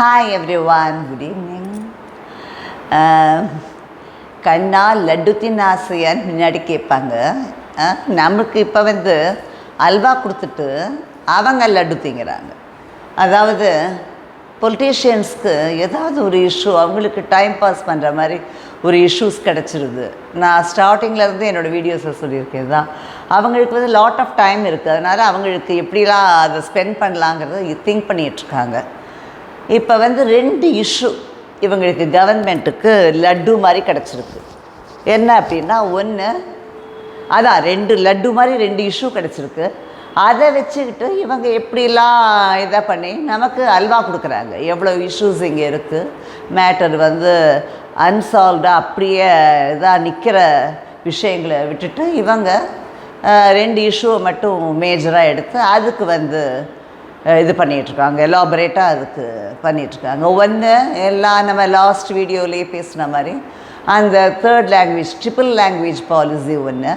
Hi everyone good evening um, கண்ணா லட்டு தின்ன ஆசையான்னு முன்னாடி கேட்பாங்க. நம்மளுக்கு நமக்கு இப்போ வந்து அல்வா கொடுத்துட்டு அவங்க லட்டு திங்கிறாங்க. அதாவது பொலிட்டீஷியன்ஸ்க்கு ஏதாவது ஒரு இஷ்யூ அவங்களுக்கு டைம் பாஸ் பண்ணுற மாதிரி ஒரு இஷ்யூஸ் கிடச்சிருது. நான் ஸ்டார்டிங்கில் இருந்து என்னோடய வீடியோஸை சொல்லியிருக்கேன் தான் அவங்களுக்கு வந்து லாட் ஆஃப் டைம் இருக்குது அதனால் அவங்களுக்கு எப்படிலாம் அதை ஸ்பெண்ட் பண்ணலாங்கிறத திங்க் பண்ணிகிட்ருக்காங்க இப்போ வந்து ரெண்டு இஷ்யூ இவங்களுக்கு கவர்மெண்ட்டுக்கு லட்டு மாதிரி கிடச்சிருக்கு. என்ன அப்படின்னா ஒன்று அதான் ரெண்டு லட்டு மாதிரி ரெண்டு இஷ்யூ கிடச்சிருக்கு. அதை வச்சுக்கிட்டு இவங்க எப்படிலாம் இதை பண்ணி நமக்கு அல்வா கொடுக்குறாங்க. எவ்வளோ இஷ்யூஸ் இங்கே இருக்குது மேட்டர் வந்து அன்சால்வ்டாக அப்படியே இதாக நிற்கிற விஷயங்களை விட்டுட்டு இவங்க ரெண்டு இஷ்யூவை மட்டும் மேஜராக எடுத்து அதுக்கு வந்து இது பண்ணிகிட்ருக்காங்க எலாபரேட்டாக அதுக்கு பண்ணிகிட்ருக்காங்க. ஒன்று எல்லாம் நம்ம லாஸ்ட் வீடியோலேயே பேசின மாதிரி அந்த third language triple language policy ஒன்று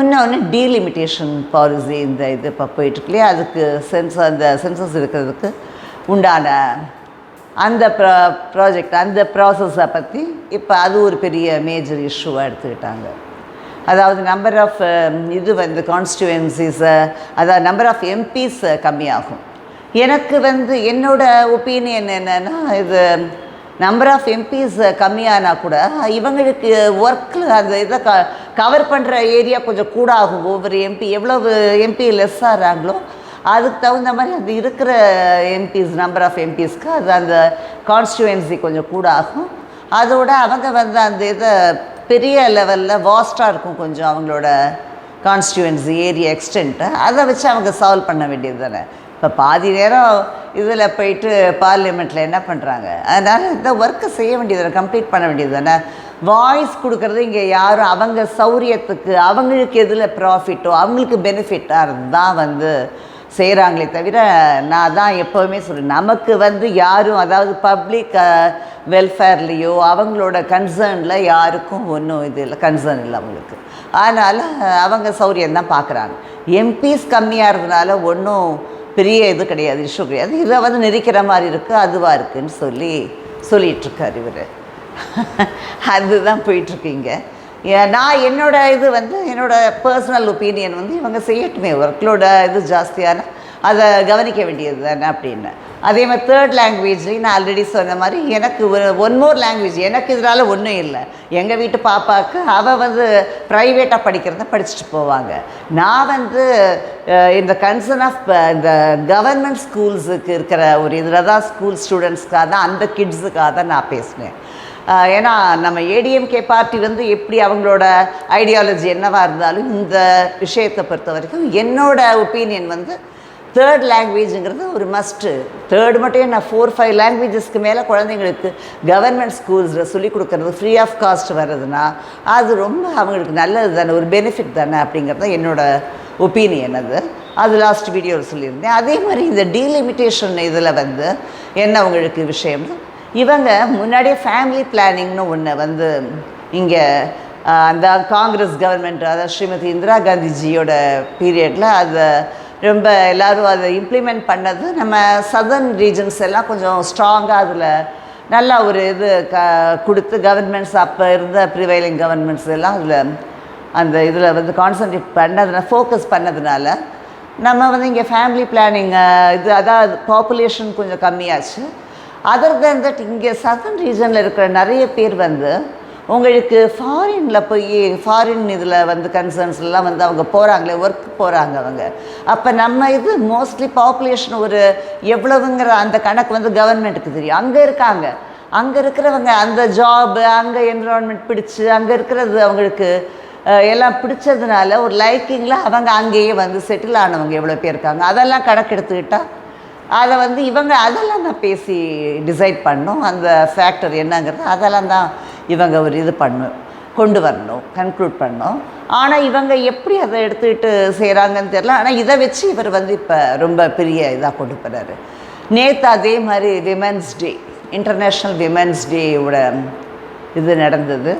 இன்னொன்று டீலிமிட்டேஷன் பாலிசி இந்த இது இப்போ போயிட்டுருக்கு இல்லையா? அதுக்கு சென்ஸ் அந்த சென்சஸ் இருக்கிறதுக்கு உண்டான அந்த ப்ரா ப்ராஜெக்ட் அந்த ப்ராசஸை பற்றி இப்போ அது ஒரு பெரிய மேஜர் இஷ்யூவாக எடுத்துக்கிட்டாங்க. அதாவது நம்பர் ஆஃப் இது வந்து கான்ஸ்டுவன்சிஸை அதாவது நம்பர் ஆஃப் எம்பிஸை கம்மியாகும். எனக்கு வந்து என்னோட ஒப்பீனியன் என்னென்னா இது நம்பர் ஆஃப் எம்பிஸ் கம்மியானா கூட இவங்களுக்கு ஒர்க்கில் அந்த இதை க கவர் பண்ணுற ஏரியா கொஞ்சம் கூட ஆகும் ஒவ்வொரு எம்பி எவ்வளவு எம்பி லெஸ் ஆகிறாங்களோ அதுக்கு தகுந்த மாதிரி அது இருக்கிற எம்பிஸ் நம்பர் ஆஃப் எம்பிஸ்க்கு அது அந்த கான்ஸ்டுவன்சி கொஞ்சம் கூட ஆகும் அதோட அவங்க வந்து அந்த இதை பெரிய லெவலில் வாஸ்ட்டாக இருக்கும் கொஞ்சம் அவங்களோட கான்ஸ்டுவன்சி ஏரியா எக்ஸ்டென்ட்டு அதை வச்சு அவங்க சால்வ் பண்ண வேண்டியது தானே. இப்போ பாதி நேரம் இதில் போயிட்டு பார்லிமெண்ட்டில் என்ன பண்ணுறாங்க அதனால் இந்த ஒர்க்கை செய்ய வேண்டியது கம்ப்ளீட் பண்ண வேண்டியது தானே? வாய்ஸ் கொடுக்குறது இங்கே யாரும் அவங்க சௌரியத்துக்கு அவங்களுக்கு எதில் ப்ராஃபிட்டோ அவங்களுக்கு பெனிஃபிட்டாக தான் வந்து செய்கிறாங்களே தவிர நான் தான் எப்போவுமே சொல்கிறேன் நமக்கு வந்து யாரும் அதாவது பப்ளிக் வெல்ஃபேர்லேயோ அவங்களோட கன்சர்னில் யாருக்கும் ஒன்றும் இது இல்லை கன்சர்ன் இல்லை அவங்களுக்கு. அதனால் அவங்க சௌரியம் தான் பார்க்குறாங்க எம்பிஸ் கம்மியாக இருந்தனால ஒன்றும் பெரிய இது கிடையாது இஷ்யூ கிடையாது. இதை வந்து நெரிக்கிற மாதிரி இருக்குது அதுவாக இருக்குன்னு சொல்லி சொல்லிகிட்ருக்கார் இவர். அதுதான் போயிட்டுருக்கீங்க. ஏ- நான் என்னோடய இது வந்து என்னோடய பர்சனல் ஒப்பீனியன் வந்து இவங்க செய்யட்டுமே ஒர்க்லோட இது ஜாஸ்தியான அதை கவனிக்க வேண்டியது தானே அப்படின்னு. அதே மாதிரி தேர்ட் லாங்குவேஜ்லேயும் நான் ஆல்ரெடி சொன்ன மாதிரி எனக்கு ஒன் மோர் லாங்குவேஜ் எனக்கு இதனால் ஒன்றும் இல்லை. எங்கள் வீட்டு பாப்பாவுக்கு அவள் வந்து ப்ரைவேட்டாக படிக்கிறத படிச்சுட்டு போவாங்க. நான் வந்து இந்த கன்சர்ன் ஆஃப் இந்த கவர்மெண்ட் ஸ்கூல்ஸுக்கு இருக்கிற ஒரு இதில் தான் ஸ்கூல் ஸ்டூடெண்ட்ஸ்க்காக தான் அந்த கிட்ஸுக்காக தான் நான் பேசினேன். ஏன்னா நம்ம ஏடிஎம்கே பார்ட்டி வந்து எப்படி அவங்களோட ஐடியாலஜி என்னவாக இருந்தாலும் இந்த விஷயத்தை பொறுத்த வரைக்கும் என்னோட ஒப்பீனியன் வந்து தேர்ட் லாங்குவேஜுங்கிறது ஒரு மஸ்ட்டு தேர்ட் மட்டும் நான் ஃபோர் ஃபைவ் லாங்குவேஜஸ்க்கு மேலே குழந்தைங்களுக்கு கவர்மெண்ட் ஸ்கூல்ஸில் சொல்லிக் கொடுக்கறது ஃப்ரீ ஆஃப் காஸ்ட் வர்றதுன்னா அது ரொம்ப அவங்களுக்கு நல்லது தானே ஒரு பெனிஃபிட் தானே அப்படிங்கிறது தான் ஒப்பீனியன் அது. அது லாஸ்ட் வீடியோவில் சொல்லியிருந்தேன். அதே மாதிரி இந்த டீலிமிட்டேஷன் இதில் வந்து என்ன அவங்களுக்கு விஷயம்னா இவங்க முன்னாடியே ஃபேமிலி பிளானிங்னு ஒன்று வந்து இங்கே அந்த காங்கிரஸ் கவர்மெண்ட் அதாவது ஸ்ரீமதி இந்திரா காந்திஜியோட பீரியடில் அதை ரொம்ப எல்லாரும் அதை இம்ப்ளிமெண்ட் பண்ணது நம்ம சதர்ன் ரீஜன்ஸ் எல்லாம் கொஞ்சம் ஸ்ட்ராங்காக அதில் நல்லா ஒரு இது க கொடுத்து கவர்மெண்ட்ஸ் அப்போ இருந்த ப்ரிவைலிங் கவர்மெண்ட்ஸ் எல்லாம் அதில் அந்த இதில் வந்து கான்சன்ட்ரேட் பண்ணதுனால ஃபோக்கஸ் பண்ணதுனால நம்ம வந்து இங்கே ஃபேமிலி பிளானிங் இது அதாவது பாப்புலேஷன் கொஞ்சம் கம்மியாச்சு. அதர் than தட் இங்கே சதர்ன் ரீஜனில் இருக்கிற நிறைய பேர் வந்து உங்களுக்கு ஃபாரினில் போய் ஃபாரின் இதில் வந்து கன்சர்ன்ஸ்லாம் வந்து அவங்க போகிறாங்களே ஒர்க் போகிறாங்க அவங்க. அப்போ நம்ம இது மோஸ்ட்லி பாப்புலேஷன் ஒரு எவ்வளவுங்கிற அந்த கணக்கு வந்து கவர்மெண்ட்டுக்கு தெரியும். அங்கே இருக்காங்க. அங்கே இருக்கிறவங்க அந்த ஜாபு அங்கே என்விரான்மெண்ட் பிடிச்சி அங்கே இருக்கிறது அவங்களுக்கு எல்லாம் பிடிச்சதுனால ஒரு லைக்கிங்கில் அவங்க அங்கேயே வந்து செட்டில் ஆனவங்க எவ்வளோ பேர் இருக்காங்க. அதெல்லாம் கணக்கெடுத்துக்கிட்டால் அதை வந்து இவங்க அதெல்லாம் நான் பேசி டிசைட் பண்ணோம். அந்த ஃபேக்டர் என்னங்கிறது அதெல்லாம் தான் இவங்க ஒரு இது பண்ணும் கொண்டு வரணும் கன்க்ளூட் பண்ணணும். ஆனால் இவங்க எப்படி அதை எடுத்துக்கிட்டு செய்கிறாங்கன்னு தெரில ஆனால் இதை வச்சு இவர் வந்து இப்போ ரொம்ப பெரிய இதாக கொண்டு போகிறாரு நேற்று அதே மாதிரி விமென்ஸ் டே இன்டர்நேஷ்னல் விமென்ஸ் டேயோட இது நடந்தது.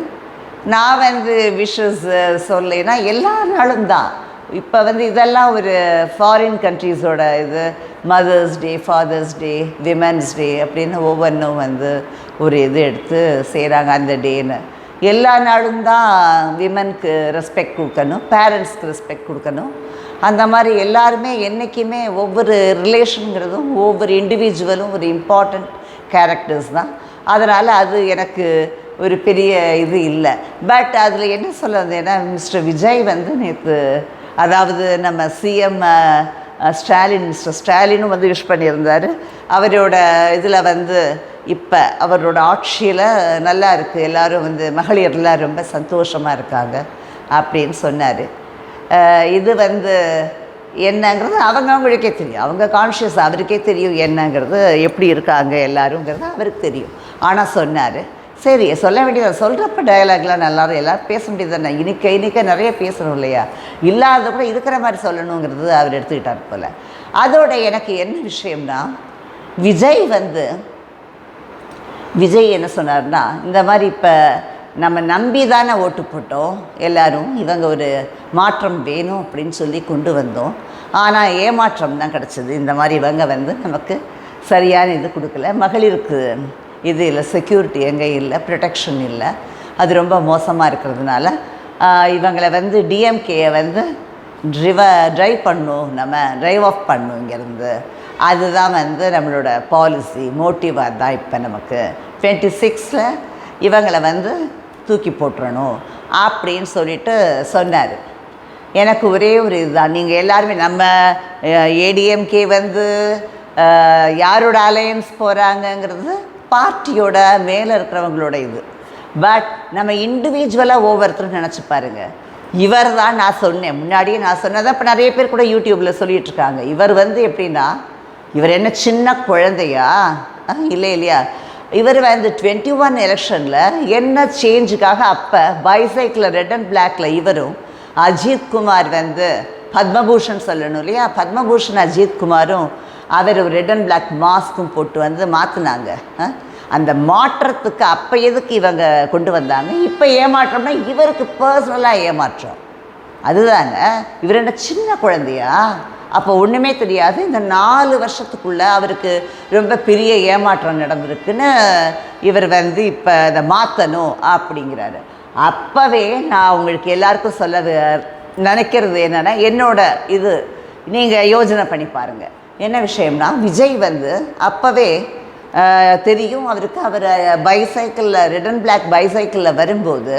நான் வந்து விஷஸ் சொல்லலைன்னா எல்லா நாளும் தான். இப்போ வந்து இதெல்லாம் ஒரு ஃபாரின் கண்ட்ரீஸோட இது mother's day father's day women's day அப்படின்னு ஒவ்வொன்றும் வந்து ஒரு இது எடுத்து செய்கிறாங்க அந்த டேன்னு. எல்லா நாளும் தான் விமனுக்கு ரெஸ்பெக்ட் கொடுக்கணும் பேரண்ட்ஸ்க்கு ரெஸ்பெக்ட் கொடுக்கணும். அந்த மாதிரி எல்லாருமே என்றைக்குமே ஒவ்வொரு ரிலேஷனுங்கிறதும் ஒவ்வொரு இண்டிவிஜுவலும் ஒரு இம்பார்ட்டண்ட் கேரக்டர்ஸ் தான். அதனால் அது எனக்கு ஒரு பெரிய இது இல்லை. பட் அதில் என்ன சொல்ல வந்தேன்னா மிஸ்டர் விஜய் வந்து நேற்று அதாவது நம்ம சிஎம் ஸ்டாலின் மிஸ்டர் ஸ்டாலினும் வந்து யூஸ் பண்ணியிருந்தார். அவரோட இதில் வந்து இப்போ அவரோட ஆட்சியில் நல்லா இருக்குது எல்லாரும் வந்து மகளிர்லாம் ரொம்ப சந்தோஷமாக இருக்காங்க அப்படின்னு சொன்னார். இது வந்து என்னங்கிறது அவங்க அவங்களுக்கே தெரியும். அவங்க கான்ஷியஸ் அவருக்கே தெரியும் என்னங்கிறது எப்படி இருக்காங்க எல்லாருங்கிறது அவருக்கு தெரியும். ஆனால் சொன்னார் சரி சொல்ல வேண்டியது சொல்கிறப்ப டயலாக்லாம் நல்லாரும் எல்லோரும் பேச வேண்டியது தானே இனிக்க இனிக்க நிறைய பேசணும் இல்லையா? இல்லாத கூட இருக்கிற மாதிரி சொல்லணுங்கிறது அவர் எடுத்துக்கிட்டார் போல். அதோட எனக்கு என்ன விஷயம்னா விஜய் வந்து விஜய் என்ன சொன்னார்னா இந்த மாதிரி இப்போ நம்ம நம்பி தானே ஓட்டு போட்டோம் எல்லோரும் இவங்க ஒரு மாற்றம் வேணும் அப்படின்னு சொல்லி கொண்டு வந்தோம். ஆனால் ஏமாற்றம் தான் கிடச்சிது. இந்த மாதிரி இவங்க வந்து நமக்கு சரியான இது கொடுக்கல. மகளிருக்கு இது இல்லை செக்யூரிட்டி எங்கே இல்லை ப்ரொடெக்ஷன் இல்லை. அது ரொம்ப மோசமாக இருக்கிறதுனால இவங்களை வந்து டிஎம்கேயை வந்து ட்ரிவ ட்ரைவ் பண்ணும் நம்ம ட்ரைவ் ஆஃப் பண்ணும் இங்கேருந்து. அதுதான் வந்து நம்மளோட பாலிசி மோட்டிவாக தான் இப்போ நமக்கு. டுவெண்ட்டி சிக்ஸில் இவங்களை வந்து தூக்கி போட்டுறணும் அப்படின்னு சொல்லிட்டு சொன்னார். எனக்கு ஒரே ஒரு இதுதான். நீங்கள் எல்லாருமே நம்ம ஏடிஎம்கே வந்து யாரோட அலையன்ஸ் போகிறாங்கங்கிறது பார்ட்டியோட மேலே இருக்கிறவங்களோட இது. பட் நம்ம இண்டிவிஜுவலாக ஒவ்வொருத்தரும் நினச்சி பாருங்க. இவர் தான் நான் சொன்னேன். முன்னாடியே நான் சொன்னதை இப்போ நிறைய பேர் கூட யூடியூப்பில் சொல்லிட்டு இருக்காங்க. இவர் வந்து எப்படின்னா இவர் என்ன சின்ன குழந்தையா? இல்லை இல்லையா? இவர் வந்து டுவெண்ட்டி ஒன் எலெக்ஷனில் என்ன சேஞ்சுக்காக அப்போ பைசைக்கிளில் ரெட் அண்ட் பிளாக்ல இவரும் அஜித் குமார் வந்து பத்மபூஷன் சொல்லணும் இல்லையா? பத்மபூஷன் அஜித் குமாரும் அவர் ரெட் அண்ட் பிளாக் மாஸ்க்கும் போட்டு வந்து மாற்றினாங்க அந்த மாற்றத்துக்கு அப்போ எதுக்கு இவங்க கொண்டு வந்தாங்க? இப்போ ஏமாற்றம்னா இவருக்கு பர்சனலாக ஏமாற்றம். அதுதாங்க இவர் என்ன சின்ன குழந்தையா? அப்போ ஒன்றுமே தெரியாது. இந்த நாலு வருஷத்துக்குள்ளே அவருக்கு ரொம்ப பெரிய ஏமாற்றம் நடந்திருக்குன்னு இவர் வந்து இப்போ அதை மாற்றணும் அப்படிங்கிறாரு. அப்போவே நான் உங்களுக்கு எல்லாருக்கும் சொல்ல நினைக்கிறது என்னென்னா என்னோட இது நீங்கள் யோஜனை பண்ணி பாருங்கள் என்ன விஷயம்னா விஜய் வந்து அப்போவே தெரியும் அவருக்கு அவர் பைசைக்கிளில் ரெட் அண்ட் பிளாக் பைசைக்கிளில் வரும்போது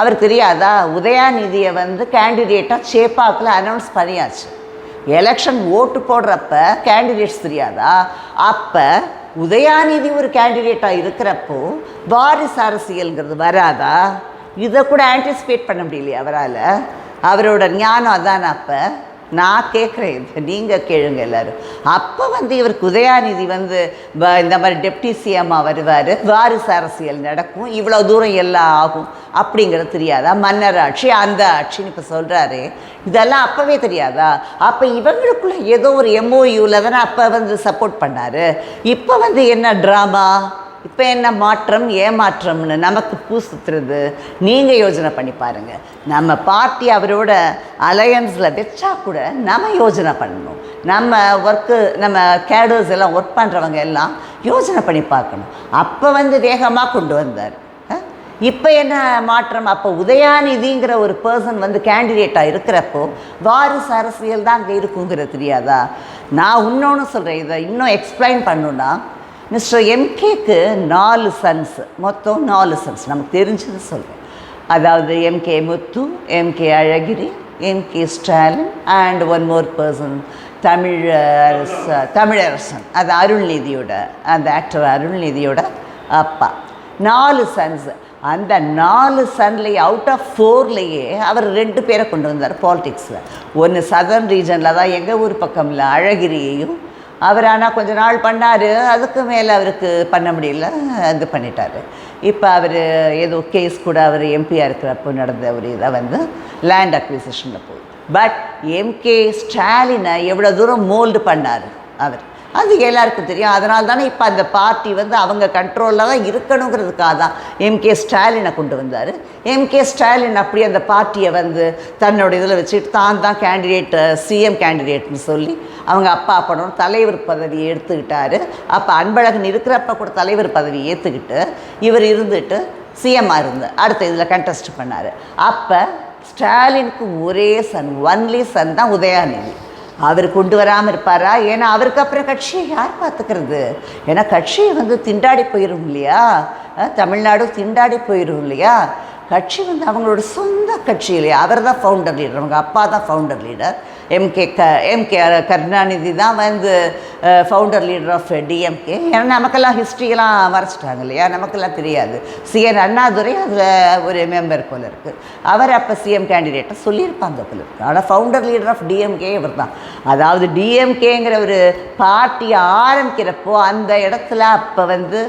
அவர் தெரியாதா? உதயாநிதியை வந்து கேண்டிடேட்டாக சேப்பாக்கில் அனௌன்ஸ் பண்ணியாச்சு. எலெக்ஷன் ஓட்டு போடுறப்ப கேண்டிடேட்ஸ் தெரியாதா? அப்போ உதயாநிதி ஒரு கேண்டிடேட்டாக இருக்கிறப்போ வாரிசு அரசியல்ங்கிறது வராதா? இதை கூட ஆன்டிசிபேட் பண்ண முடியலையே அவரால். அவரோட ஞானம் அதான் அப்போ? நான் கேட்குறேன் இது நீங்கள் கேளுங்க எல்லாரும். அப்போ வந்து இவருக்கு உதயாநிதி வந்து இந்த மாதிரி டெப்டி சிஎம்மாக வருவார். வாரிசு அரசியல் நடக்கும். இவ்வளோ தூரம் எல்லாம் ஆகும் அப்படிங்கிறது தெரியாதா? மன்னர் ஆட்சி அந்த ஆட்சின்னு இப்போ சொல்கிறாரு இதெல்லாம் அப்போவே தெரியாதா? அப்போ இவங்களுக்குள்ள ஏதோ ஒரு எம்ஓயூவில் தானே அப்போ வந்து சப்போர்ட் பண்ணார். இப்போ வந்து என்ன ட்ராமா இப்போ என்ன மாற்றம் ஏமாற்றம்னு நமக்கு பூசுத்துறது நீங்கள் யோஜனை பண்ணி பாருங்கள் நம்ம பார்ட்டி அவரோட அலையன்ஸில் வச்சா கூட நம்ம யோஜனை பண்ணணும். நம்ம ஒர்க்கு நம்ம கேடர்ஸ் எல்லாம் ஒர்க் பண்ணுறவங்க எல்லாம் யோஜனை பண்ணி பார்க்கணும். அப்போ வந்து வேகமாக கொண்டு வந்தார். இப்போ என்ன மாற்றம்? அப்போ உதயாநிதிங்கிற ஒரு பர்சன் வந்து கேண்டிடேட்டாக இருக்கிறப்போ வாரிசு அரசியல் தான் அங்கே இருக்குங்கிறது தெரியாதா? நான் இன்னொன்று சொல்கிறேன் இதை இன்னும் எக்ஸ்பிளைன் பண்ணுன்னா மிஸ்டர் எம்கேக்கு நாலு சன்ஸ் மொத்தம் நாலு சன்ஸ் நமக்கு தெரிஞ்சது சொல்கிறேன் அதாவது MK Muthu MK Alagiri MK Stalin and one more person தமிழரச Tamilarasan. அது அருள்நிதியோட அந்த ஆக்டர் அருள்நிதியோட அப்பா. நாலு சன்ஸ் அந்த நாலு சன்லேயே அவுட் ஆஃப் ஃபோர்லேயே அவர் ரெண்டு பேரை கொண்டு வந்தார் பாலிடிக்ஸில் ஒன்று சதர்ன் ரீஜனில் தான் எங்கள் ஊர் பக்கமில் அழகிரியையும் அவர் ஆனால் கொஞ்ச நாள் பண்ணார். அதுக்கு மேலே அவருக்கு பண்ண முடியல. இது பண்ணிட்டார். இப்போ அவர் ஏதோ கேஸ் கூட அவர் எம்பியாக இருக்கிறப்போ நடந்த ஒரு இதை வந்து லேண்ட் அக்விசிஷனில் போய் பட் எம்கே ஸ்டாலினை எவ்வளோ தூரம் மோல்டு பண்ணார் அவர். அது எல்லாருக்கும் தெரியும். அதனால தானே இப்போ அந்த பார்ட்டி வந்து அவங்க கண்ட்ரோலில் தான் இருக்கணுங்கிறதுக்காக தான் எம்கே ஸ்டாலினை கொண்டு வந்தார். எம்கே ஸ்டாலின் அப்படி அந்த பார்ட்டியை வந்து தன்னோட இதில் வச்சுட்டு தான் தான் கேண்டிடேட் சிஎம் கேண்டிடேட்னு சொல்லி அவங்க அப்பா படம் தலைவர் பதவியை எடுத்துக்கிட்டாரு. அப்போ அன்பழகன் இருக்கிறப்ப கூட தலைவர் பதவியை ஏற்றுக்கிட்டு இவர் இருந்துட்டு சிஎம்மாக இருந்து அடுத்த இதில் கண்டெஸ்ட் பண்ணார். அப்போ ஸ்டாலினுக்கு ஒரே சன் ஒன்லி சன் தான் உதயாநிதி. அவர் கொண்டு வராமல் இருப்பாரா? ஏன்னா அவருக்கு அப்புறம் கட்சியை யார் பார்த்துக்கிறது? ஏன்னா கட்சியை வந்து திண்டாடி போயிடும் இல்லையா? தமிழ்நாடும் திண்டாடி போயிடும் இல்லையா? கட்சி வந்து அவங்களோட சொந்த கட்சி இல்லையா? அவர் தான் ஃபவுண்டர் லீடர் அவங்க அப்பா தான் ஃபவுண்டர் லீடர் எம்கே க எம்கே கருணாநிதி தான் வந்து ஃபவுண்டர் லீடர் ஆஃப் டிஎம்கே ஏன்னா நமக்கெல்லாம் ஹிஸ்ட்ரியெல்லாம் மறைச்சிட்டாங்க இல்லையா நமக்கெல்லாம் தெரியாது. சிஎன் அண்ணாதுரை அதில் ஒரு மெம்பர் போல இருக்குது அவர் அப்போ சிஎம் கேண்டிடேட்டை சொல்லியிருப்பாங்க போல இருக்குது ஆனால் ஃபவுண்டர் லீடர் ஆஃப் டிஎம்கே இவர் தான். அதாவது டிஎம்கேங்கிற ஒரு பார்ட்டி ஆரம்பிக்கிறப்போ அந்த இடத்துல அப்போ வந்து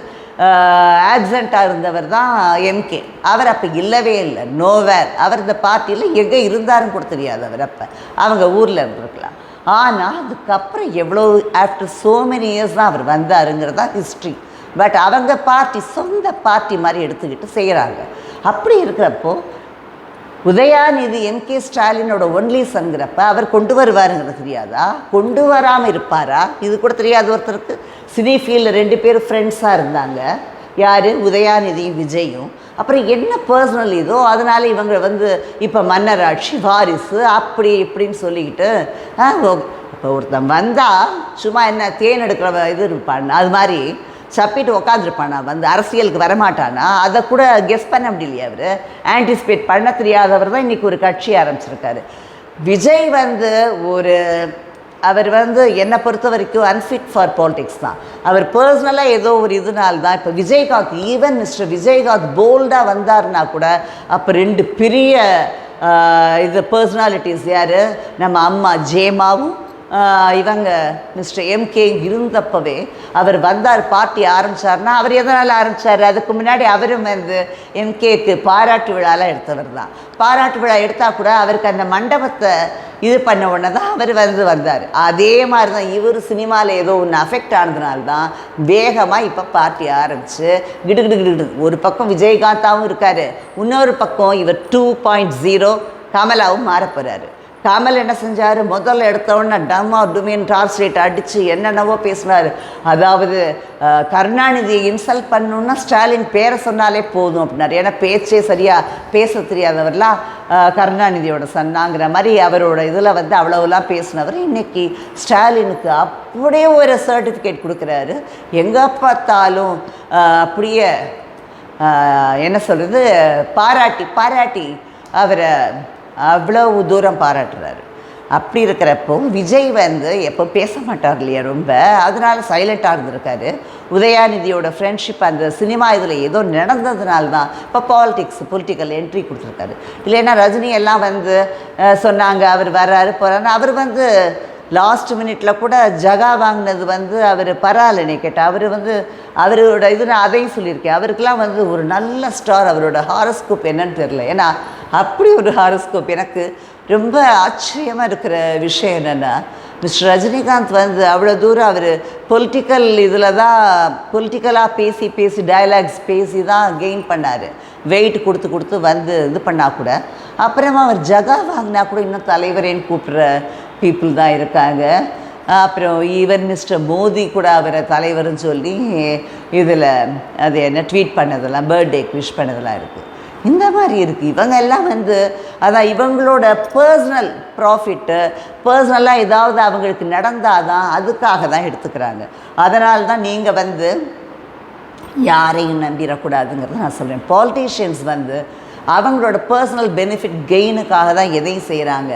ஆப்சண்ட்டாக இருந்தவர் தான் எம்கே அவர் அப்போ இல்லவே இல்லை. நோவேர் அவர் இந்த பார்ட்டியில் எங்கே இருந்தாருன்னு கூட தெரியாது அவர் அப்போ. அவங்க ஊரில் இருந்திருக்கலாம். ஆனால் அதுக்கப்புறம் எவ்வளோ ஆஃப்டர் சோ மெனி இயர்ஸ் தான் அவர் வந்தாருங்கிறது தான் ஹிஸ்ட்ரி பட் அவங்க பார்ட்டி சொந்த பார்ட்டி மாதிரி எடுத்துக்கிட்டு செய்கிறாங்க அப்படி இருக்கிறப்போ உதயாநிதி எம். கே. ஸ்டாலினோட ஒன்லி சன்கிறப்ப அவர் கொண்டு வருவாருங்கிறது தெரியாதா? கொண்டு வராமல் இருப்பாரா? இது கூட தெரியாது ஒருத்தருக்கு. சினி ஃபீல்டில் ரெண்டு பேரும் ஃப்ரெண்ட்ஸாக இருந்தாங்க. யார்? உதயாநிதியும் விஜயும். அப்புறம் என்ன பர்சனல் இதோ அதனால் இவங்க வந்து இப்போ மன்னராட்சி வாரிசு அப்படி இப்படின்னு சொல்லிக்கிட்டு இப்போ ஒருத்தன் வந்தால் சும்மா என்ன தேன் எடுக்கிற இது இருப்பான் அது மாதிரி சப்பிட்டு உக்காந்துருப்பானா? வந்து அரசியலுக்கு வரமாட்டானா? அதை கூட கெஸ் பண்ண முடியலையே அவர். ஆன்டிசிபேட் பண்ண தெரியாதவர் தான் இன்றைக்கி ஒரு கட்சி ஆரம்பிச்சிருக்காரு. விஜய் வந்து ஒரு அவர் வந்து என்னை பொறுத்த வரைக்கும் அன்ஃபிட் ஃபார் பாலிடிக்ஸ் தான். அவர் பர்சனலாக ஏதோ ஒரு இதனால தான் இப்போ விஜயகாந்த் ஈவன் மிஸ்டர் விஜயகாந்த் போல்டாக வந்தாருன்னா கூட அப்போ ரெண்டு பெரிய இது பர்சனாலிட்டிஸ் யார்? நம்ம அம்மா ஜேமாவும் இவங்க மிஸ்டர் எம்கே இருந்தப்பவே அவர் வந்தார் பார்ட்டி ஆரம்பித்தார்னா அவர் எதனால் ஆரம்பிச்சார்? அதுக்கு முன்னாடி அவரும் வந்து எம்கேக்கு பாராட்டு விழாலாம் எடுத்தவர் தான். பாராட்டு விழா எடுத்தால் கூட அவருக்கு அந்த மண்டபத்தை இது பண்ண உடனே தான் அவர் வந்து வந்தார். அதே மாதிரி தான் இவர் சினிமாவில் ஏதோ ஒன்று அஃபெக்ட் ஆனதுனால தான் வேகமாக இப்போ பார்ட்டி ஆரம்பித்து கிடுகிடு கிடு ஒரு பக்கம் விஜயகாந்தாவும் இருக்கார் இன்னொரு பக்கம் இவர் டூ பாயிண்ட் ஜீரோ கமலாவும் மாறப்போகிறாரு கமல் என்ன செஞ்சார்? முதல்ல எடுத்தவுடனே டம்மா டுமின் டார்ச் லைட் அடித்து என்னென்னவோ பேசினார். அதாவது கருணாநிதியை இன்சல்ட் பண்ணணுன்னா ஸ்டாலின் பேரை சொன்னாலே போதும் அப்படின்னாரு. ஏன்னா பேச்சே சரியாக பேச தெரியாதவர்லாம் கருணாநிதியோட சொன்னாங்கிற மாதிரி அவரோட இதில் வந்து அவ்வளவுலாம் பேசினவர். இன்றைக்கி ஸ்டாலினுக்கு அப்படியே ஒரு சர்டிஃபிகேட் கொடுக்குறாரு. எங்கே பார்த்தாலும் அப்படியே என்ன சொல்கிறது பாராட்டி பாராட்டி அவரை அவ்வளவு தூரம் பாராட்டுறாரு. அப்படி இருக்கிறப்போ விஜய் வந்து எப்போ பேச மாட்டார் இல்லையா ரொம்ப? அதனால சைலண்ட்டாக இருந்திருக்காரு. உதயாநிதியோட ஃப்ரெண்ட்ஷிப் அந்த சினிமா இதில் ஏதோ நடந்ததுனால தான் இப்போ பாலிடிக்ஸ் பொலிட்டிக்கல் என்ட்ரி கொடுத்துருக்காரு. இல்லைன்னா ரஜினி எல்லாம் வந்து சொன்னாங்க அவர் வர்றாரு போகிறாரு அவர் வந்து லாஸ்ட் மினிட்ல கூட ஜகா வாங்கினது வந்து அவர் பரவாயில்லனே கேட்டால் அவர் வந்து அவரோட இது நான் அதையும் சொல்லியிருக்கேன். அவருக்கெல்லாம் வந்து ஒரு நல்ல ஸ்டார் அவரோட ஹாரஸ்கோப் என்னன்னு தெரில ஏன்னா அப்படி ஒரு ஹாரஸ்கோப் எனக்கு ரொம்ப ஆச்சரியமாக இருக்கிற விஷயம் என்னென்னா மிஸ்டர் ரஜினிகாந்த் வந்து அவ்வளோ தூரம் அவர் பொலிட்டிக்கல் இதில் தான் பொலிட்டிக்கலாக பேசி பேசி டயலாக்ஸ் பேசி தான் கெயின் பண்ணார். வெயிட் கொடுத்து கொடுத்து வந்து இது பண்ணால் கூட. அப்புறமா அவர் ஜகா வாங்கினா கூட இன்னும் தலைவரேன்னு கூப்பிட்ற பீப்புள் தான் இருக்காங்க. அப்புறம் ஈவன் மிஸ்டர் மோதி கூட அவரை தலைவர்னு சொல்லி இதில் அது என்ன ட்வீட் பண்ணதெல்லாம் பர்த்டேக்கு விஷ் பண்ணதெல்லாம் இருக்குது இந்த மாதிரி இருக்குது இவங்க எல்லாம் வந்து அதான் இவங்களோட பர்சனல் ப்ராஃபிட்டு பர்சனலாக ஏதாவது அவங்களுக்கு நடந்தால் தான் அதுக்காக தான் எடுத்துக்கிறாங்க. அதனால தான் நீங்கள் வந்து யாரையும் நம்பிடக்கூடாதுங்கிறத நான் சொல்கிறேன் பாலிட்டிஷியன்ஸ் வந்து அவங்களோட பர்சனல் பெனிஃபிட் கெயினுக்காக தான் எதையும் செய்கிறாங்க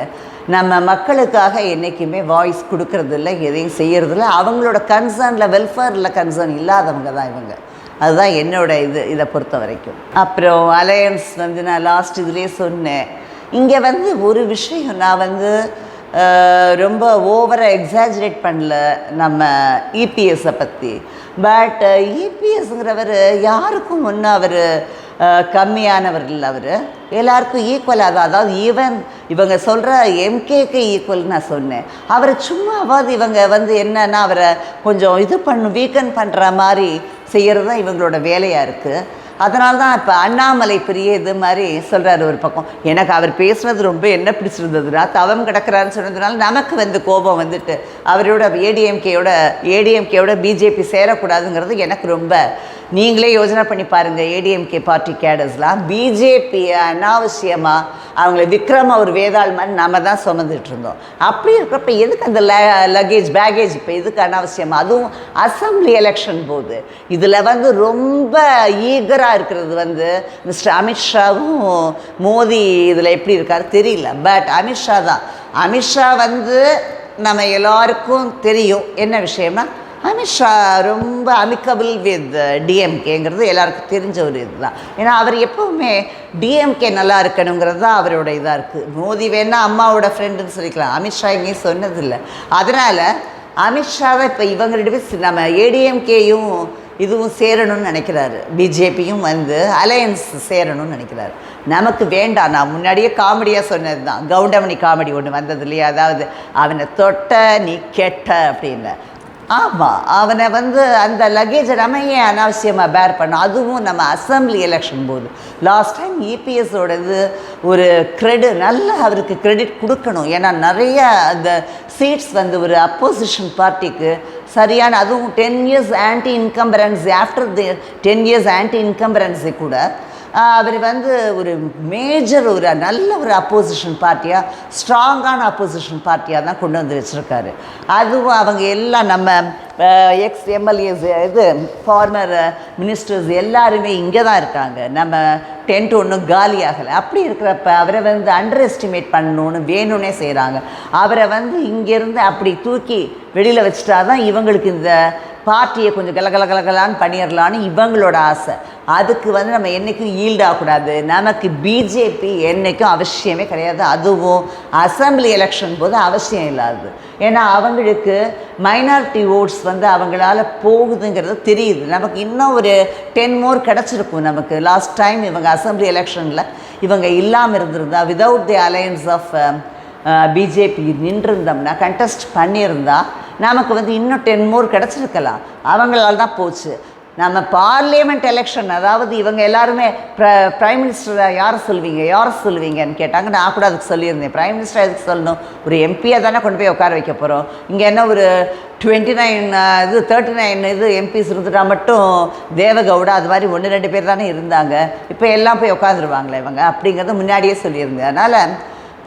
நம்ம மக்களுக்காக என்றைக்குமே வாய்ஸ் கொடுக்கறதில்ல எதையும் செய்கிறதில்ல அவங்களோட கன்சர்னில் வெல்ஃபேரில் கன்சர்ன் இல்லாதவங்க தான் இவங்க. அதுதான் என்னோட இது இதை பொறுத்த வரைக்கும். அப்புறம் அலையன்ஸ் வந்து நான் லாஸ்ட் இதுலேயே சொன்னேன். இங்கே வந்து ஒரு விஷயம் நான் வந்து ரொம்ப ஓவராக எக்ஸாஜரேட் பண்ணல நம்ம இபிஎஸை பற்றி பட் இபிஎஸ்ங்கிறவர் யாருக்கும் ஒன்று அவர் கம்மியானவர்கள் கம்மியானவர் இல்லை அவர். எல்லாருக்கும் ஈக்குவலாக தான். அதாவது ஈவன் இவங்க சொல்கிற எம்கேக்கு ஈக்குவல் நான் சொன்னேன். அவரை சும்மாவாது இவங்க வந்து என்னன்னா அவரை கொஞ்சம் இது பண்ணும் வீக்கன் பண்ணுற மாதிரி செய்கிறது தான் இவங்களோட வேலையாக இருக்குது அதனால தான் இப்போ அண்ணாமலை பெரிய இது மாதிரி சொல்கிறாரு ஒரு பக்கம். எனக்கு அவர் பேசுனது ரொம்ப என்ன பிடிச்சிருந்ததுன்னா தவம் கிடக்கிறாருன்னு சொன்னதுனால நமக்கு வந்து கோபம் வந்துட்டு அவரோட ஏடிஎம்கேயோட ஏடிஎம்கேயோட பிஜேபி சேரக்கூடாதுங்கிறது எனக்கு ரொம்ப நீங்களே யோஜனை பண்ணி பாருங்கள் ஏடிஎம்கே பார்ட்டி கேடர்ஸ்லாம் பிஜேபியை அனாவசியமாக அவங்கள விக்ரம ஒரு வேதாள் மாதிரி நம்ம தான் சுமந்துட்டு இருந்தோம். அப்படி இருக்கிறப்ப எதுக்கு அந்த லக்கேஜ் பேகேஜ் இப்போ எதுக்கு அனாவசியமாக அதுவும் அசம்பிளி எலெக்ஷன் போது. இதில் வந்து ரொம்ப ஈகராக இருக்கிறது வந்து மிஸ்டர் அமித்ஷாவும் மோடி இதில் எப்படி இருக்காரு தெரியல. பட் அமித்ஷா தான். அமித்ஷா வந்து நம்ம எல்லாருக்கும் தெரியும் என்ன விஷயம்னா அமித்ஷா ரொம்ப அமிக்கபிள் வித் டிஎம்கேங்கிறது எல்லாருக்கும் தெரிஞ்ச ஒரு இதுதான். ஏன்னா அவர் எப்பவுமே டிஎம்கே நல்லா இருக்கணுங்கிறது தான் அவரோட இதாக இருக்குது மோதி வேணா அம்மாவோட ஃப்ரெண்டுன்னு சொல்லிக்கலாம். அமித்ஷா எங்கேயும் சொன்னதில்லை. அதனால் அமித்ஷா தான் இப்போ இவங்க ரெண்டு பேர் நம்ம ஏடிஎம்கேயும் இதுவும் சேரணும்னு நினைக்கிறாரு. பிஜேபியும் வந்து அலையன்ஸ் சேரணும்னு நினைக்கிறாரு. நமக்கு வேண்டாம். நான் முன்னாடியே காமெடியாக சொன்னது தான் கவுண்டமணி காமெடி ஒன்று வந்தது இல்லையா? அதாவது அவனை தொட்ட நீ கெட்ட அப்படின்னு. ஆமாம் அவனை வந்து அந்த லக்கேஜை நம்ம ஏன் அனாவசியமாக பேர் பண்ணோம்? அதுவும் நம்ம அசம்பிளி எலெக்ஷன் போது. லாஸ்ட் டைம் இபிஎஸோட ஒரு கிரெடி நல்ல அவருக்கு கிரெடிட் கொடுக்கணும். ஏன்னா நிறைய அந்த சீட்ஸ் வந்து ஒரு அப்போசிஷன் பார்ட்டிக்கு சரியான அதுவும் ten years anti incumbency after the ten years anti incumbency கூட அவர் வந்து ஒரு மேஜர் ஒரு நல்ல ஒரு அப்போசிஷன் பார்ட்டியாக ஸ்ட்ராங்கான அப்போசிஷன் பார்ட்டியாக தான் கொண்டு வந்து வச்சுருக்காரு. அதுவும் அவங்க எல்லாம் நம்ம எக்ஸ் எம்எல்ஏஸ் இது ஃபார்மர் மினிஸ்டர்ஸ் எல்லாருமே இங்கே தான் இருக்காங்க. நம்ம டென்ட் ஒன்றும் காலி ஆகலை. அப்படி இருக்கிறப்ப அவரை வந்து அண்டர் எஸ்டிமேட் பண்ணணும்னு வேணும்னே செய்கிறாங்க அவரை வந்து இங்கேருந்து அப்படி தூக்கி வெளியில் வச்சுட்டா தான் இவங்களுக்கு இந்த பார்ட்டியை கொஞ்சம் கலகல கலகலான்னு பண்ணிடலான்னு இவங்களோட ஆசை. அதுக்கு வந்து நம்ம என்றைக்கும் ஈல்ட் ஆகக்கூடாது. நமக்கு பிஜேபி என்றைக்கும் அவசியமே கிடையாது. அதுவும் அசம்பிளி எலெக்ஷன் போது அவசியம் இல்லாது. ஏன்னா அவங்களுக்கு மைனாரிட்டி ஓட்ஸ் வந்து அவங்களால போகுதுங்கிறது தெரியுது. நமக்கு இன்னும் ஒரு டென் மோர் கிடச்சிருக்கும் நமக்கு. லாஸ்ட் டைம் இவங்க அசம்பிளி எலெக்ஷனில் இவங்க இல்லாமல் இருந்திருந்தா without the alliance of BJP நின்றிருந்தோம்னா contest பண்ணியிருந்தா நமக்கு வந்து இன்னும் டென் மோர் கிடச்சிருக்கலாம். அவங்களால தான் போச்சு. நம்ம பார்லிமெண்ட் எலெக்ஷன் அதாவது இவங்க எல்லாருமே ப்ர ப்ரைம் மினிஸ்டர் யாரை சொல்லுவீங்க யாரை சொல்லுவீங்கன்னு கேட்டாங்க. நான் கூட அதுக்கு சொல்லியிருந்தேன். ப்ரைம் மினிஸ்டர் எதுக்கு சொல்லணும்? ஒரு எம்பியாக தானே கொண்டு போய் உட்கார வைக்க போகிறோம் இங்கே என்ன ஒரு டுவெண்ட்டி நைன் இது தேர்ட்டி நைன் இது எம்பிஸ் இருந்துட்டா மட்டும் தேவகவுடா அது மாதிரி ஒன்று ரெண்டு பேர் தானே இருந்தாங்க. இப்போ எல்லாம் போய் உட்காந்துருவாங்களே இவங்க அப்படிங்கிறத முன்னாடியே சொல்லியிருந்தேன். அதனால்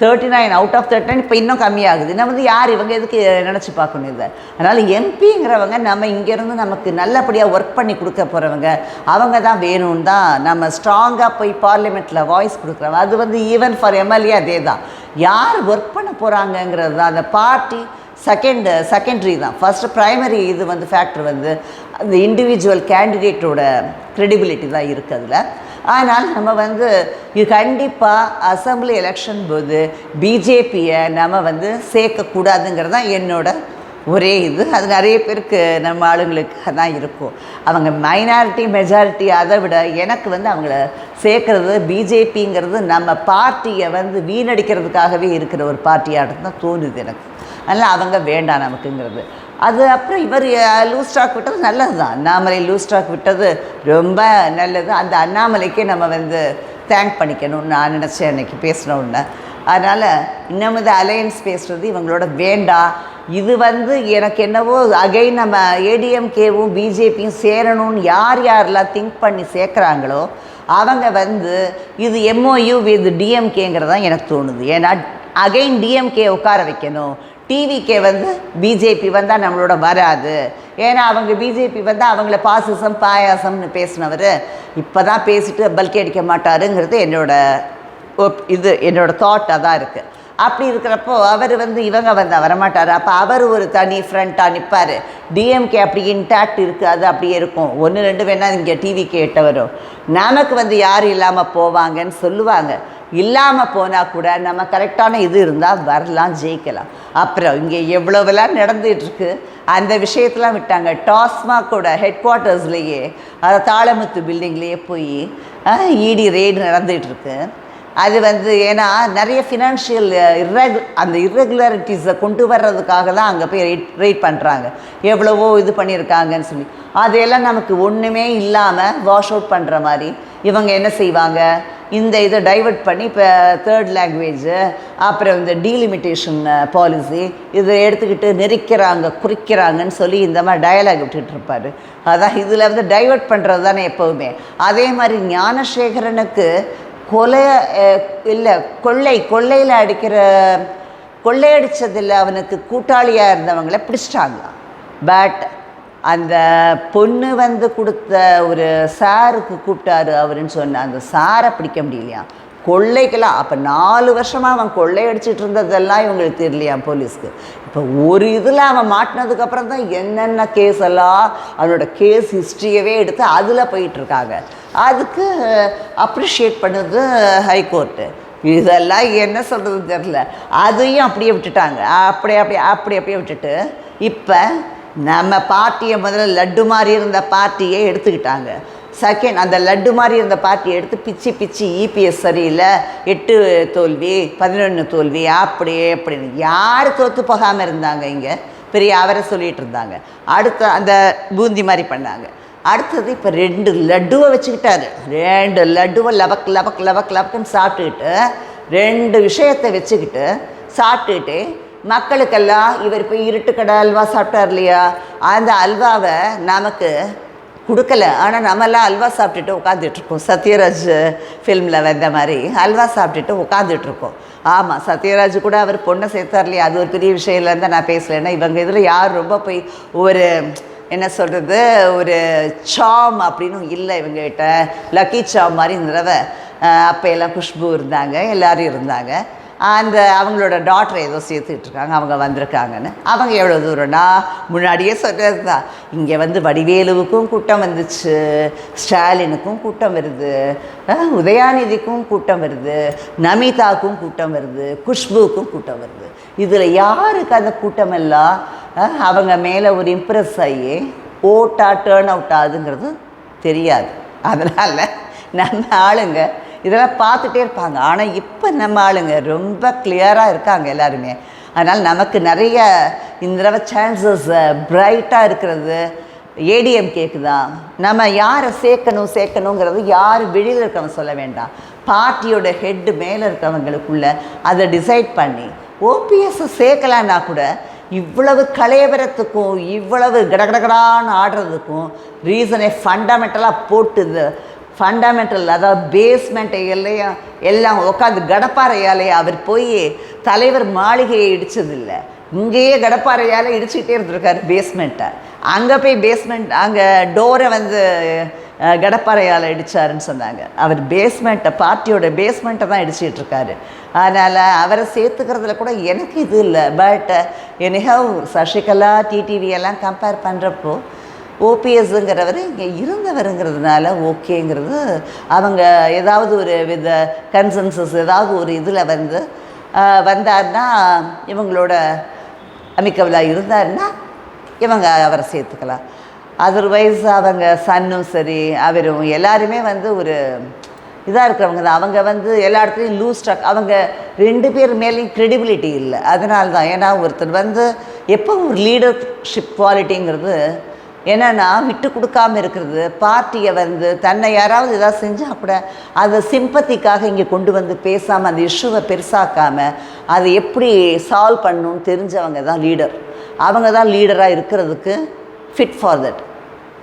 thirty nine out of thirty nine இப்போ இன்னும் கம்மியாகுது. நம்ம வந்து யார் இவங்க எதுக்கு நினச்சி பார்க்கணும் இதை? அதனால் எம்பிங்கிறவங்க நம்ம இங்கேருந்து நமக்கு நல்லபடியாக ஒர்க் பண்ணி கொடுக்க போகிறவங்க அவங்க தான் வேணும்னு தான் நம்ம ஸ்ட்ராங்காக போய் பார்லிமெண்ட்டில் வாய்ஸ் கொடுக்குறவங்க. அது வந்து ஈவன் ஃபார் எம்எல்ஏ அதே தான். யார் ஒர்க் பண்ண போகிறாங்கங்கிறது தான். அந்த பார்ட்டி செகண்ட் செகண்டரி தான். ஃபஸ்ட்டு ப்ரைமரி இது வந்து ஃபேக்டர் வந்து அந்த இண்டிவிஜுவல் கேண்டிடேட்டோட க்ரெடிபிலிட்டி தான் இருக்குது அதில். ஆனால் நம்ம வந்து கண்டிப்பாக அசம்பிளி எலெக்ஷன் போது பிஜேபியை நம்ம வந்து சேர்க்கக்கூடாதுங்கிறது தான் என்னோட ஒரே இது. அது நிறைய பேருக்கு நம்ம ஆளுங்களுக்கு தான் இருக்கும். அவங்க மைனாரிட்டி மெஜாரிட்டி அதை விட எனக்கு வந்து அவங்கள சேர்க்குறது பிஜேபிங்கிறது நம்ம பார்ட்டியை வந்து வீணடிக்கிறதுக்காகவே இருக்கிற ஒரு பார்ட்டியாக தான் தோணுது எனக்கு. அதனால் அவங்க வேண்டாம் நமக்குங்கிறது. அது அப்புறம் இவர் லூஸ் ஸ்டாக் விட்டது நல்லது தான் அண்ணாமலை லூஸ் ஸ்டாக் விட்டது ரொம்ப நல்லது. அந்த அண்ணாமலைக்கே நம்ம வந்து தேங்க் பண்ணிக்கணும்னு நான் நினச்சேன் அன்றைக்கி பேசின உடனே. அதனால் இன்னும் இந்த அலையன்ஸ் பேசுகிறது இவங்களோட வேண்டாம் இது வந்து எனக்கு என்னவோ அகைன் நம்ம ஏடிஎம்கேவும் பிஜேபியும் சேரணும்னு யார் யாரெல்லாம் திங்க் பண்ணி சேர்க்குறாங்களோ அவங்க வந்து இது எம்ஓயு வித் டிஎம்கேங்கிறதான் எனக்கு தோணுது. ஏன்னா அகைன் டிஎம்கே உட்கார வைக்கணும். டிவிக்கே வந்து பிஜேபி வந்தால் நம்மளோட வராது. ஏன்னா அவங்க பிஜேபி வந்தால் அவங்கள பாசிசம் பாயாசம்னு பேசினவர் இப்போ தான் பேசிட்டு பல்கி அடிக்க மாட்டாருங்கிறது என்னோட இது என்னோட தாட்டாக தான் இருக்குது அப்படி இருக்கிறப்போ அவர் வந்து இவங்க வந்து வரமாட்டார். அப்போ அவர் ஒரு தனி ஃப்ரண்ட்டாக நிற்பார் டிஎம்கே அப்படி இன்டாக்ட் இருக்குது அது அப்படியே இருக்கும். ஒன்று ரெண்டு வேணால் இங்கே டிவி கேட்ட வரும். நமக்கு வந்து யார் இல்லாமல் போவாங்கன்னு சொல்லுவாங்க. இல்லாமல் போனால் கூட நம்ம கரெக்டான இது இருந்தால் வரலாம் ஜெயிக்கலாம். அப்புறம் இங்கே எவ்வளோவெல்லாம் நடந்துகிட்ருக்கு அந்த விஷயத்தெலாம் விட்டாங்க. டாஸ்மாகோட ஹெட் குவார்ட்டர்ஸ்லேயே அதை தாளமுத்து பில்டிங்லேயே போய் இடி ரெய்டு நடந்துகிட்ருக்கு. அது வந்து ஏன்னா நிறைய ஃபினான்ஷியல் இர்ரெகு அந்த இர்ரெகுலாரிட்டிஸை கொண்டு வர்றதுக்காக தான் அங்கே போய் ரெய்ட் ரெய்ட் பண்ணுறாங்க எவ்வளவோ இது பண்ணியிருக்காங்கன்னு சொல்லி. அதையெல்லாம் நமக்கு ஒன்றுமே இல்லாமல் வாஷ் அவுட் பண்ணுற மாதிரி இவங்க என்ன செய்வாங்க? இந்த இதை டைவர்ட் பண்ணி இப்போ தேர்ட் லாங்குவேஜு அப்புறம் இந்த டீலிமிட்டேஷன் பாலிசி இதை எடுத்துக்கிட்டு நெரிக்கிறாங்க குறிக்கிறாங்கன்னு சொல்லி இந்த மாதிரி டயலாக் விட்டுட்டு இருப்பார் அதான் இதில் வந்து டைவர்ட் பண்ணுறது தானே எப்போவுமே. அதே மாதிரி ஞானசேகரனுக்கு கொலை இல்லை கொள்ளை கொள்ளையில் அடிக்கிற கொள்ளையடித்ததில் அவனுக்கு கூட்டாளியாக இருந்தவங்கள பிடிச்சிட்டாங்க பட் அந்த பொண்ணு வந்து கொடுத்த ஒரு சாருக்கு கூப்பிட்டாரு அவருன்னு சொன்ன அந்த சாரை பிடிக்க முடியலையா? கொள்ளைக்கெல்லாம் அப்போ நாலு வருஷமாக அவன் கொள்ளையடிச்சிட்டு இருந்ததெல்லாம் இவங்களுக்கு தெரியலையா போலீஸ்க்கு? இப்போ ஒரு இதில் அவன் மாட்டினதுக்கப்புறம் தான் என்னென்ன கேஸ் எல்லாம் அவனோட கேஸ் ஹிஸ்ட்ரியவே எடுத்து அதில் போயிட்டுருக்காங்க அதுக்கு அப்ரிஷியேட் பண்ணுது ஹைகோர்ட்டு இதெல்லாம் என்ன சொல்கிறதுன்னு தெரில அதையும் அப்படியே விட்டுட்டாங்க. அப்படியே அப்படியே அப்படி அப்படியே விட்டுட்டு இப்போ நம்ம பார்ட்டியை முதல்ல லட்டு மாதிரி இருந்த பார்ட்டியை எடுத்துக்கிட்டாங்க. செகண்ட் அந்த லட்டு மாதிரி இருந்த பார்ட்டியை எடுத்து பிச்சு பிச்சு இபிஎஸ் சரியில்லை எட்டு தோல்வி பதினொன்று தோல்வி அப்படியே அப்படின்னு. யார் தோற்று போகாமல் இருந்தாங்க இங்கே? பெரிய அவரை சொல்லிகிட்டு இருந்தாங்க. அடுத்த அந்த பூந்தி மாதிரி பண்ணாங்க. அடுத்தது இப்போ ரெண்டு லட்டுவை வச்சுக்கிட்டாரு. ரெண்டு லட்டுவை லபக் லபக் லபக் லபக்குன்னு சாப்பிட்டுக்கிட்டு ரெண்டு விஷயத்தை வச்சுக்கிட்டு சாப்பிட்டுக்கிட்டு மக்களுக்கெல்லாம் இவர் போய் இருட்டுக்கடை அல்வா சாப்பிட்டார் இல்லையா? அந்த அல்வாவை நமக்கு கொடுக்கல. ஆனால் நம்மெல்லாம் அல்வா சாப்பிட்டுட்டு உட்காந்துட்ருக்கோம் சத்யராஜ் ஃபில்மில் வந்த மாதிரி அல்வா சாப்பிட்டுட்டு உட்காந்துட்ருக்கோம் ஆமாம் சத்யராஜ் கூட அவர் பொண்ணை சேர்த்தார் இல்லையா? அது ஒரு பெரிய விஷயம்லேருந்து நான் பேசலைன்னா இவங்க இதில் யார் ரொம்ப போய் ஒரு என்ன சொல்கிறது ஒரு சாம் அப்படின்னு இல்லை இவங்ககிட்ட லக்கி சாம் மாதிரி இந்த தடவை அப்போ எல்லாம் குஷ்பு இருந்தாங்க எல்லோரும் இருந்தாங்க. அந்த அவங்களோட டாக்டரை ஏதோ சேர்த்துக்கிட்டு இருக்காங்க அவங்க வந்திருக்காங்கன்னு. அவங்க எவ்வளோ தூரம்னா முன்னாடியே சொல்கிறது தான் இங்கே வந்து வடிவேலுவுக்கும் கூட்டம் வந்துச்சு ஸ்டாலினுக்கும் கூட்டம் வருது உதயாநிதிக்கும் கூட்டம் வருது நமிதாக்கும் கூட்டம் வருது குஷ்புவுக்கும் கூட்டம் வருது. இதில் யாருக்கு அந்த கூட்டம் எல்லாம் அவங்க மேலே ஒரு இம்ப்ரெஸ் ஆகி ஓட்டா டேர்ன் அவுட் ஆகுதுங்கிறது தெரியாது. அதனால் நம்ம ஆளுங்க இதெல்லாம் பார்த்துட்டே இருப்பாங்க. ஆனால் இப்போ நம்ம ஆளுங்க ரொம்ப கிளியராக இருக்காங்க எல்லாருமே. அதனால் நமக்கு நிறைய இந்த தடவை சான்சஸ் பிரைட்டாக இருக்கிறது. ஏடிஎம் கேக்கு தான் நம்ம யாரை சேர்க்கணும் சேர்க்கணுங்கிறது யார் வெளியில் இருக்கவங்க சொல்ல வேண்டாம். பார்ட்டியோட ஹெட்டு மேலே இருக்கிறவங்களுக்குள்ள அதை டிசைட் பண்ணி ஓபிஎஸ்ஸை சேர்க்கலான்னா கூட இவ்வளவு கலையபரத்துக்கும் இவ்வளவு கடகடகடான்னு ஆடுறதுக்கும் ரீசனை ஃபண்டமெண்டலாக போட்டு இந்த ஃபண்டமெண்டல் அதாவது பேஸ்மெண்ட்டை எல்லையும் எல்லாம் உட்காந்து கடப்பாறையாலே அவர் போய் தலைவர் மாளிகையை இடிச்சதில்லை. இங்கேயே கடப்பாறையால் இடிச்சுக்கிட்டே இருந்திருக்காரு பேஸ்மெண்ட்டை அங்கே போய் பேஸ்மெண்ட் அங்கே டோரை வந்து கடப்பாறையால் இடிச்சாருன்னு சொன்னாங்க. அவர் பேஸ்மெண்ட்டை பார்ட்டியோட பேஸ்மெண்ட்டை தான் இடிச்சிட்டு இருக்காரு. அதனால் அவரை சேர்த்துக்கிறதுல கூட எனக்கு இது இல்லை. பட் எனிஹவ் சசிகலா டிடிவி எல்லாம் கம்பேர் பண்ணுறப்போ ஓபிஎஸ்ங்கிறவர் இங்கே இருந்தவருங்கிறதுனால ஓகேங்கிறது. அவங்க ஏதாவது ஒரு வித கன்சென்சஸ் ஏதாவது ஒரு இதில் வந்து வந்தார்னா இவங்களோட அமிக்கவலா இருந்தாருன்னா இவங்க அவரை சேர்த்துக்கலாம். அதர்வைஸ் அவங்க சன்னும் சரி அவரும் எல்லாருமே வந்து ஒரு இதாக இருக்கிறவங்க தான். அவங்க வந்து எல்லா இடத்துலையும் லூஸ் ஸ்டாக் அவங்க ரெண்டு பேர் மேலேயும் க்ரெடிபிலிட்டி இல்லை. அதனால தான் ஏன்னா ஒருத்தர் வந்து எப்போ ஒரு லீடர்ஷிப் குவாலிட்டிங்கிறது என்னன்னா விட்டு கொடுக்காமல் இருக்கிறது. பார்ட்டியை வந்து தன்னை யாராவது ஏதாவது செஞ்சால் கூட அதை சிம்பத்திக்காக இங்கே கொண்டு வந்து பேசாமல் அந்த இஷ்யூவை பெருசாக்காமல் அதை எப்படி சால்வ் பண்ணணும்னு தெரிஞ்சவங்க தான் லீடர் அவங்க தான் லீடராக இருக்கிறதுக்கு ஃபிட் ஃபார் தட்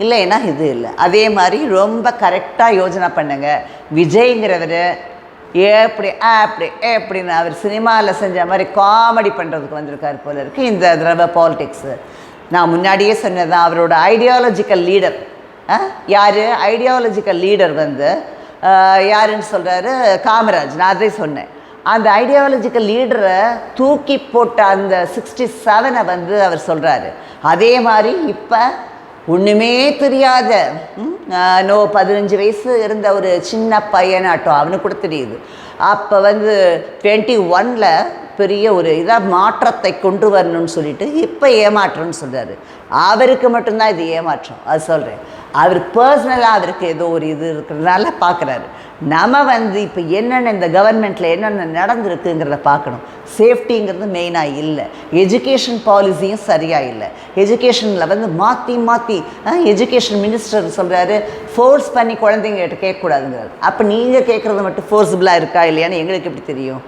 இல்லைன்னா இது இல்லை. அதே மாதிரி ரொம்ப கரெக்டாக யோஜனை பண்ணுங்க. விஜய்ங்கிறவர் எப்படி அப்படி எப்படின்னு அவர் சினிமாவில் செஞ்ச மாதிரி காமெடி பண்ணுறதுக்கு வந்திருக்கார் போல இருக்குது இந்த தடவை பாலிடிக்ஸு நான் முன்னாடியே சொன்னதான் அவரோட ஐடியாலஜிக்கல் லீடர் யார்? ஐடியாலஜிக்கல் லீடர் வந்து யாருன்னு சொல்கிறாரு காமராஜ். நான் அதே சொன்னேன். அந்த ஐடியாலஜிக்கல் லீடரை தூக்கி போட்ட அந்த சிக்ஸ்டி செவனை வந்து அவர் சொல்கிறாரு அதே மாதிரி இப்போ ஒன்றுமே தெரியாத நோ பதினஞ்சு வயசு இருந்த ஒரு சின்ன பையனாட்டம் அவனுக்கு கூட தெரியுது. அப்போ வந்து டுவெண்ட்டி ஒனில் பெரிய ஒரு இதாக மாற்றத்தை கொண்டு வரணும்னு சொல்லிட்டு இப்போ ஏமாற்றம்னு சொல்கிறாரு அவருக்கு மட்டும்தான் இது ஏமாற்றம். அது சொல்கிறேன் அவர் பர்சனலாக அவருக்கு ஏதோ ஒரு இது இருக்கிறதுனால பார்க்குறாரு நம்ம வந்து இப்போ என்னென்ன இந்த கவர்மெண்ட்டில் என்னென்ன நடந்திருக்குங்கிறத பார்க்கணும் சேஃப்டிங்கிறது மெயினாக இல்லை. எஜுகேஷன் பாலிசியும் சரியாக இல்லை. எஜுகேஷனில் வந்து மாற்றி மாற்றி எஜுகேஷன் மினிஸ்டர் சொல்கிறாரு ஃபோர்ஸ் பண்ணி குழந்தைங்ககிட்ட கேட்கக்கூடாதுங்கிறார். அப்போ நீங்கள் கேட்குறது மட்டும் ஃபோர்ஸபுளாக இருக்கா இல்லையான்னு எங்களுக்கு எப்படி தெரியும்?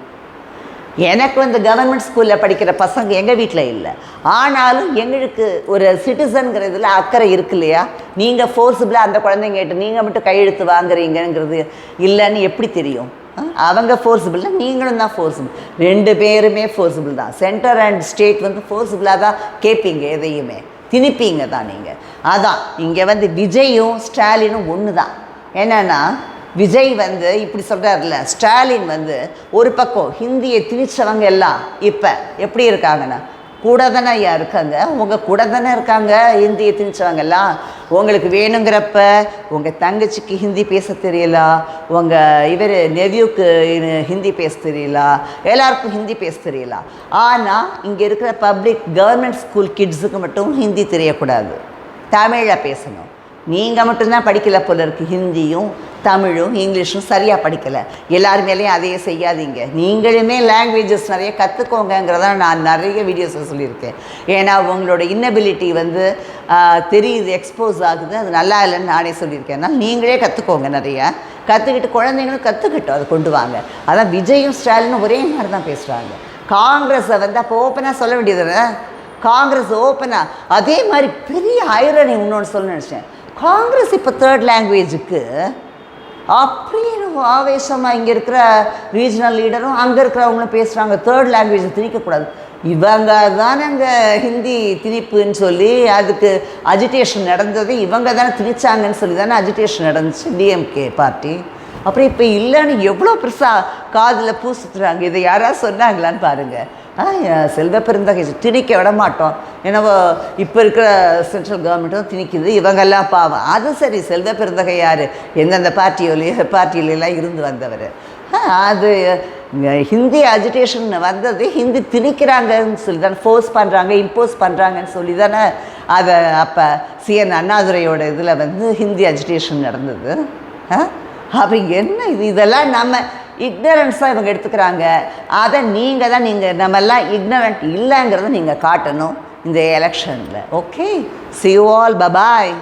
எனக்கு வந்து கவர்மெண்ட் ஸ்கூலில் படிக்கிற பசங்க எங்கள் வீட்டில் இல்லை. ஆனாலும் எங்களுக்கு ஒரு சிட்டிசனுங்கிறதுல அக்கறை இருக்கு இல்லையா? நீங்கள் ஃபோர்ஸபிளாக அந்த குழந்தைங்கிட்ட நீங்கள் மட்டும் கையெழுத்து வாங்குறீங்கங்கிறது இல்லைன்னு எப்படி தெரியும்? அவங்க ஃபோர்ஸபுள் நீங்களும் தான் ஃபோர்ஸபிள் ரெண்டு பேருமே ஃபோர்ஸபிள் தான். சென்டர் அண்ட் ஸ்டேட் வந்து ஃபோர்ஸபிளாக தான் கேட்பீங்க எதையுமே. திணிப்பீங்க தான் நீங்கள் அதான் இங்கே வந்து விஜயும் ஸ்டாலினும் ஒன்று தான் என்னென்னா விஜய் வந்து இப்படி சொல்கிறார்ல ஸ்டாலின் வந்து ஒரு பக்கம் ஹிந்தியை திணிச்சவங்க எல்லாம் இப்போ எப்படி இருக்காங்கன்னா கூட தானே ஐயா இருக்காங்க. உங்கள் கூட தானே இருக்காங்க ஹிந்தியை திணிச்சவங்க எல்லாம். உங்களுக்கு வேணுங்கிறப்ப உங்கள் தங்கச்சிக்கு ஹிந்தி பேச தெரியல? உங்கள் இவர் நெவியூக்கு ஹிந்தி பேச தெரியல? எல்லாருக்கும் ஹிந்தி பேச தெரியல? ஆனால் இங்கே இருக்கிற பப்ளிக் கவர்மெண்ட் ஸ்கூல் கிட்ஸுக்கு மட்டும் ஹிந்தி தெரியக்கூடாது. தமிழில் பேசணும். நீங்கள் மட்டும்தான் படிக்கலை போல இருக்குது ஹிந்தியும் தமிழும் இங்கிலீஷும் சரியாக படிக்கலை. எல்லார் மேலேயும் அதையே செய்யாதீங்க. நீங்களுமே லாங்குவேஜஸ் நிறைய கற்றுக்கோங்கிறத நான் நிறைய வீடியோஸில் சொல்லியிருக்கேன். ஏன்னா உங்களோட இன்னபிலிட்டி வந்து தெரியுது எக்ஸ்போஸ் ஆகுது. அது நல்லா இல்லைன்னு நானே சொல்லியிருக்கேன். அதனால் நீங்களே கற்றுக்கோங்க நிறையா. கற்றுக்கிட்டு குழந்தைங்களும் கற்றுக்கிட்டோம் அதை கொண்டு வாங்க. அதான் விஜயும் ஸ்டாலினும் ஒரே மாதிரி தான் பேசுகிறாங்க காங்கிரஸை வந்து அப்போ ஓப்பனாக சொல்ல வேண்டியது காங்கிரஸ் ஓப்பனாக அதே மாதிரி பெரிய ஐரணி இன்னொன்று சொல்ல நினச்சேன். காங்கிரஸ் இப்போ தேர்ட் லாங்குவேஜுக்கு அப்படியே ஆவேசமாக இங்கே இருக்கிற ரீஜனல் லீடரும் அங்கே இருக்கிறவங்களும் பேசுகிறாங்க தேர்ட் லாங்குவேஜை திணிக்கக்கூடாது. இவங்க தானே அங்கே ஹிந்தி திணிப்புன்னு சொல்லி அதுக்கு அஜிடேஷன் நடந்தது. இவங்க தானே திணிச்சாங்கன்னு சொல்லி தானே அஜிடேஷன் நடந்துச்சு. டிஎம்கே பார்ட்டி அப்புறம் இப்போ இல்லைன்னு எவ்வளோ பெருசாக காதில் பூசுத்துறாங்க இதை யாராவது சொன்னாங்களான்னு பாருங்கள் ஆ செல்வ பெருந்தகை திணிக்க விட மாட்டோம் என்னவோ இப்போ இருக்கிற சென்ட்ரல் கவர்மெண்ட்டும் திணிக்குது. இவங்கெல்லாம் பாவம். அது சரி செல்வ பெருந்தகை யார்? எந்தெந்த பார்ட்டியோலையோ பார்ட்டியிலெல்லாம் இருந்து வந்தவர். ஆ, அது ஹிந்தி அஜிடேஷன் வந்தது. ஹிந்தி திணிக்கிறாங்கன்னு சொல்லி தானே ஃபோர்ஸ் பண்ணுறாங்க இம்போஸ் பண்ணுறாங்கன்னு சொல்லி தானே அதை அப்போ சிஎன் அண்ணாதுரையோட இதில் வந்து ஹிந்தி அஜிடேஷன் நடந்தது. ஆ அப்போ என்ன இது? இதெல்லாம் நம்ம இக்னரன்ஸாக இவங்க எடுத்துக்கிறாங்க. அதை நீங்கள் தான் நீங்கள் நம்மெல்லாம் இக்னரண்ட் இல்லைங்கிறத நீங்கள் காட்டணும் இந்த எலெக்ஷனில் okay see you all bye bye